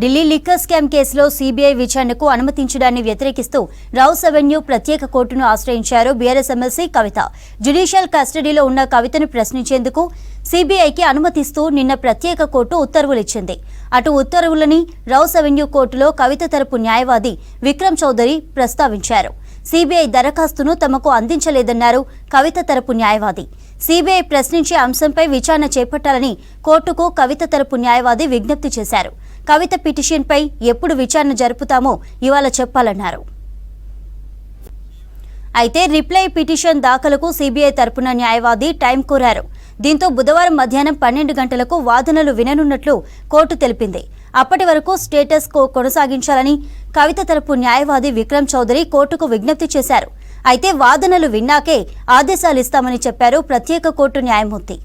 Delhi liquor scam కేసులో CBI విచారణకు అనుమతించడాన్ని వ్యతిరేకిస్తూ రౌస్ అవెన్యూ ప్రత్యేక కోర్టును ఆశ్రయించారు బీఆర్ఎస్ ఎమ్మెల్సీ కవిత. జ్యుడిషియల్ కస్టడీలో ఉన్న కవితను ప్రశ్నించేందుకు సీబీఐకి అనుమతిస్తూ నిన్న ప్రత్యేక కోర్టు ఉత్తర్వులిచ్చింది అటు ఉత్తర్వులని రౌస్ అవెన్యూ కోర్టులో కవిత తరపు న్యాయవాది విక్రమ్ చౌదరి ప్రస్తావించారు. సీబీఐ దరఖాస్తును తమకు అందించలేదన్నారు కవిత తరపు న్యాయవాది. సీబీఐ ప్రశ్నించే అంశంపై విచారణ చేపట్టాలని కోర్టుకు కవిత తరపు న్యాయవాది విజ్ఞప్తి చేశారు. కవిత పిటిషన్పై ఎప్పుడు విచారణ జరుపుతామో ఇవాళ చెప్పాలన్నారు. అయితే రిప్లై పిటిషన్ దాఖలకు సీబీఐ తరపున న్యాయవాది టైం కోరారు. దీంతో బుధవారం మధ్యాహ్నం పన్నెండు గంటలకు వాదనలు విననున్నట్లు కోర్టు తెలిపింది. అప్పటి వరకు స్టేటస్ కో కొనసాగించాలని కవిత తరపు న్యాయవాది విక్రమ్ చౌదరి కోర్టుకు విజ్ఞప్తి చేశారు. అయితే వాదనలు విన్నాకే ఆదేశాలు ఇస్తామని చెప్పారు ప్రత్యేక కోర్టు న్యాయమూర్తి.